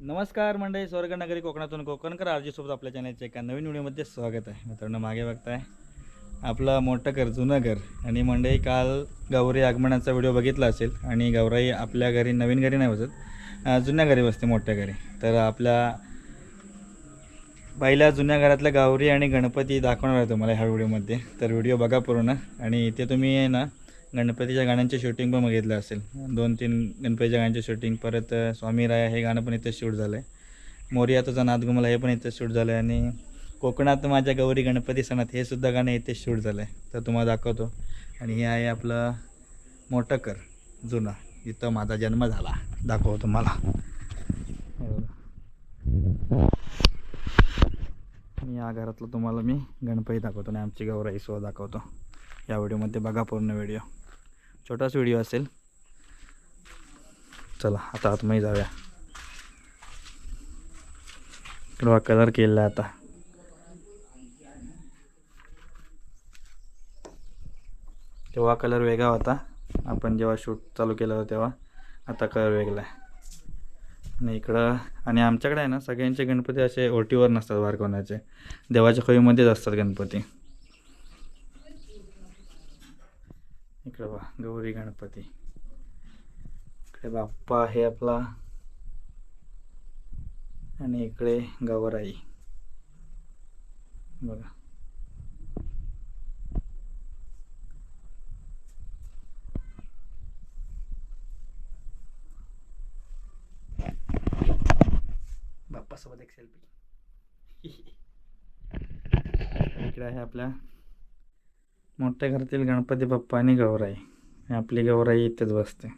नमस्कार मंडळी स्वर्गनगरी कोकणातून कोकणकर आरजीसोबत आपल्या चॅनलच्या एका नवीन व्हिडिओमध्ये स्वागत आहे. मित्रांनो मागे बघताय आपलं मोठं घर जुनं घर. आणि मंडळी काल गौरी आगमनाचा व्हिडिओ बघितला असेल आणि गौराई आपल्या घरी नवीन घरी नाही बसत जुन्या घरी बसते मोठ्या घरी. तर आपल्या पहिल्या जुन्या घरातल्या गौरी आणि गणपती दाखवणार आहे तुम्हाला ह्या व्हिडिओमध्ये. तर व्हिडिओ बघा पूर्ण. आणि इथे तुम्ही आहे ना गणपतीच्या गाण्यांचे शूटिंग पण बघितलं असेल. दोन तीन गणपतीच्या गाण्यांचे शूटिंग परत स्वामी राया हे गाणं पण इथं शूट झालं आहे मोरिया तुझा नादगुमला हे पण इथं शूट झालं आहे आणि कोकणात माझ्या गौरी गणपती सणात हे सुद्धा गाणं इथे शूट झालं आहे तर तुम्हाला दाखवतो. आणि हे आहे आपलं मोठंकर जुना. इथं माझा जन्म झाला. दाखवतो तुम्हाला. आणि या घरातलं तुम्हाला मी गणपती दाखवतो आणि आमची गौराई सुद्धा दाखवतो. या व्हिडिओमध्ये बघा पूर्ण व्हिडिओ छोटाच व्हिडिओ असेल. चला आता आतमध्ये जाऊया. हिरवा कलर केलेला आता. तेव्हा कलर वेगळा होता आपण जेव्हा शूट चालू केलं होतं तेव्हा आता कलर वेगळा आहे. आणि इकडं आणि आमच्याकडे आहे ना सगळ्यांचे गणपती असे ओटीवर नसतात बारकोणाचे देवाच्या खोईमध्येच असतात गणपती. इकडे बा गौरी गणपती. इकडे बाप्पा आहे आपला. आणि इकडे गवराई बघा. बाप्पासोबत एक सेल्फी इकडे आहे आपल्या मोठ्या घरातील गणपती बाप्पा आणि गौराई. आणि आपली गौराई इथेच बसते.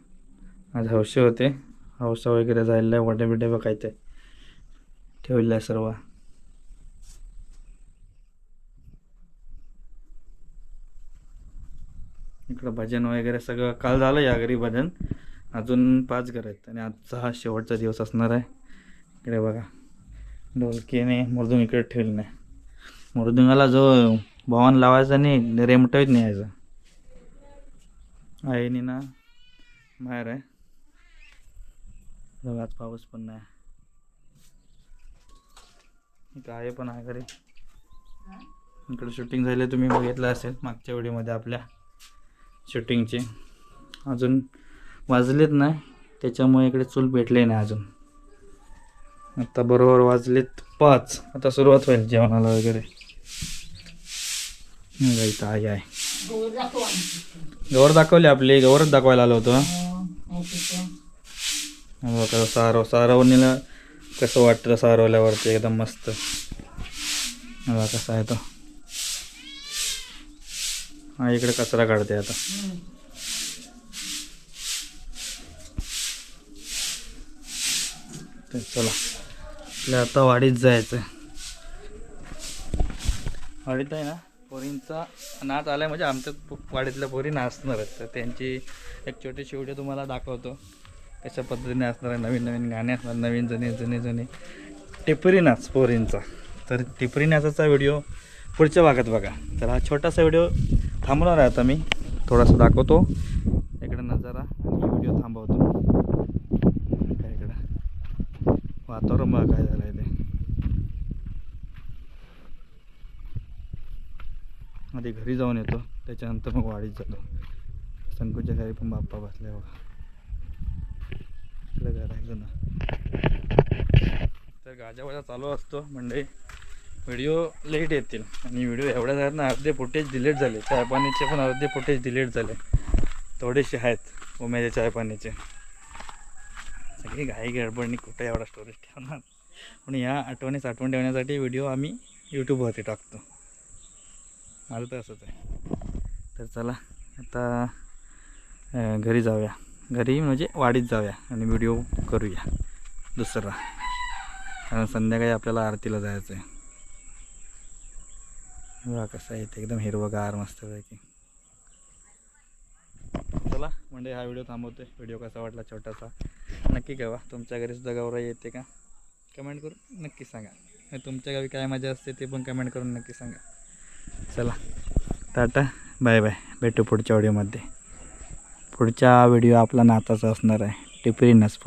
आज हौशी होते. हौसा वगैरे जायला वडे बिडे बघायचे. ठेवले आहे सर्व. इकडं भजन वगैरे सगळं काल झालं या घरी भजन. अजून पाच घर आहेत आणि आजचा हा शेवटचा दिवस असणार आहे. इकडे बघा. ढोलकीने मृदुंग इकडे ठेवली नाही मृदुंगाला जो भवन लावायचा नाही रेमटवीत आहे नाही ना बाहेर आहे. बघा आज पाऊस पण नाही. काय आहे पण आहे घरी. इकडे शूटिंग झाले तुम्ही बघितलं असेल मागच्या वेळीमध्ये आपल्या शूटिंगचे अजून वाजलेत नाही त्याच्यामुळे इकडे चूल भेटले नाही अजून. आता बरोबर वाजलेत पाच. आता सुरुवात होईल जेवणाला वगैरे. बघा इथं आहे गवर दाखवली आपली गवरच दाखवायला आलो होतो. हा बघा सारव सारवणीला कसं वाटतं सारवल्यावरती एकदम मस्त. बघा कसा आहे तो. हा इकडे कचरा काढते आता. ते चला. आपल्या आता वाडीत जायचं वाडीत आहे ना? पोरींचा नाच आलाय म्हणजे आमच्या वाडीतल्या पोरी नाचणार आहेत तर त्यांची एक छोटीशी व्हिडिओ तुम्हाला दाखवतो. कशा पद्धतीने असणार आहे नवीन नवीन गाणे असणार नवीन जुने जुने जुने टिपरी नाच पोरींचा. तर टिपरी नाचाचा व्हिडिओ पुढच्या भागात बघा. तर हा छोटासा व्हिडिओ थांबवणार आहे आता मी. थोडासा दाखवतो. इकडे नजारा. आणि व्हिडिओ थांबवतो. काय इकडं? वातावरण बघा काय झालं ते आधी घरी जाऊन येतो. त्याच्यानंतर मग वाडीत जातो. संकुच्या घरी पण बाप्पा बसल्या बघा. इकडे घर आहे जुनं. तर गाजावाजा चालू असतो म्हणजे व्हिडिओ लेट येतील. आणि व्हिडिओ एवढ्या झाल्यात ना अर्धे फुटेज डिलीट झाले. चायपाणीचे पण अर्धे फुटेज डिलीट झाले. थोडेसे आहेत. उमेदे चायपाणीचे. सगळी घाई गडबडणी कुठे एवढा स्टोरेज ठेवणार? पण या आठवणीस आठवण ठेवण्यासाठी व्हिडिओ आम्ही यूट्यूबवरती टाकतो. माझं तर असंच आहे. तर चला आता घरी जाऊया. घरी म्हणजे वाडीत जाऊया आणि व्हिडिओ करूया. दुसरा. कारण संध्याकाळी आपल्याला आरतीला जायचं आहे बघा कसं आहे ते एकदम हिरवगार मस्तपैकी. चला म्हणजे हा व्हिडिओ थांबवतोय. व्हिडिओ कसा वाटला छोटासा. नक्की कळवा. तुमच्या घरी सुद्धा गौराई येते का? कमेंट करून नक्की सांगा. तुमच्या गावी काय मजा असते ते पण कमेंट करून नक्की सांगा. चला. टाटा. Bye bye. भेटू पुढच्या व्हिडिओमध्ये पुढचा व्हिडिओ आपला नाताचा असणार आहे. टिपरी नस